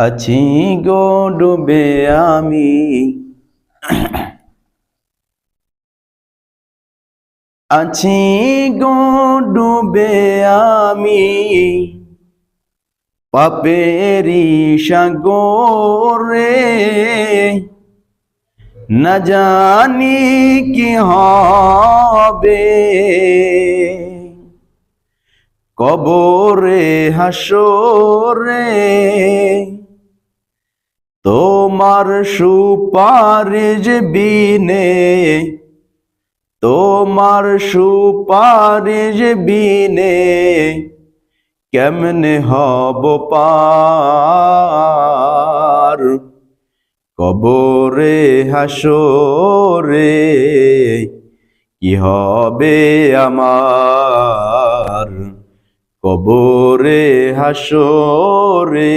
আছি গো ডুবে আমি। আছি গো ডুবে আমি। পাপেরি সাগরে না জানি কি হবে। কবরে হাসরে তোমার সুপারিশ বিনে, তোমার সুপারিশ বিনে কেমনে হব পার? কবরে, হাসরে কি হবে আমার? কবরে, হাসরে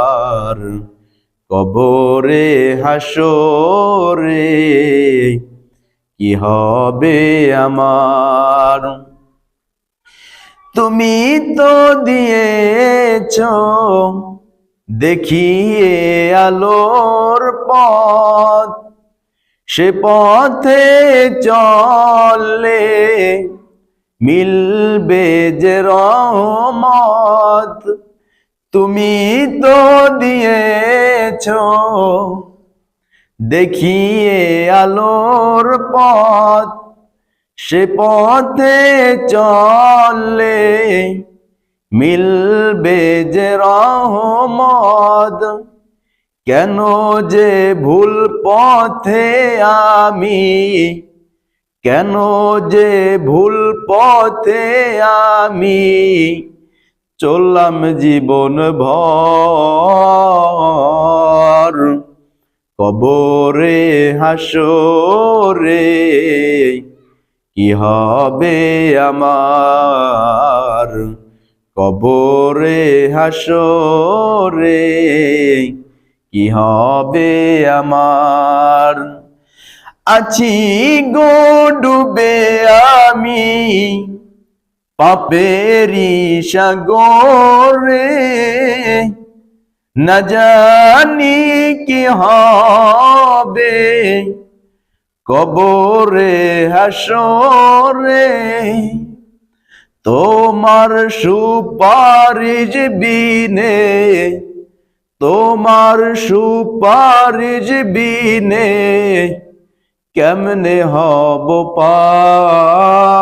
কবরে হাসরে কি হবে আমার? তুমি তো দিয়েছ দেখিয়ে আলোর পথ, সে পথে চলে মিলবে যে রহমত। তুমি তো দিয়েছ দেখিয়ে আলোর পথ, সে পথে চলে মিলবে যে রহমত। কেন যে ভুল পথে আমি, কেন যে ভুল পথে আমি চললাম জীবন ভর। কবরে, হাসরে, কি হবে আমার? কবরে, হাসরে, কি হবে আমার? আছি গো ডুবে আমি। পাপেরি সাগরে না জানি কি হবে। কবরে, হাসরে তোমার সুপারিশ বিনে, তোমার সুপারিশ বিনে কেমনে হব পার?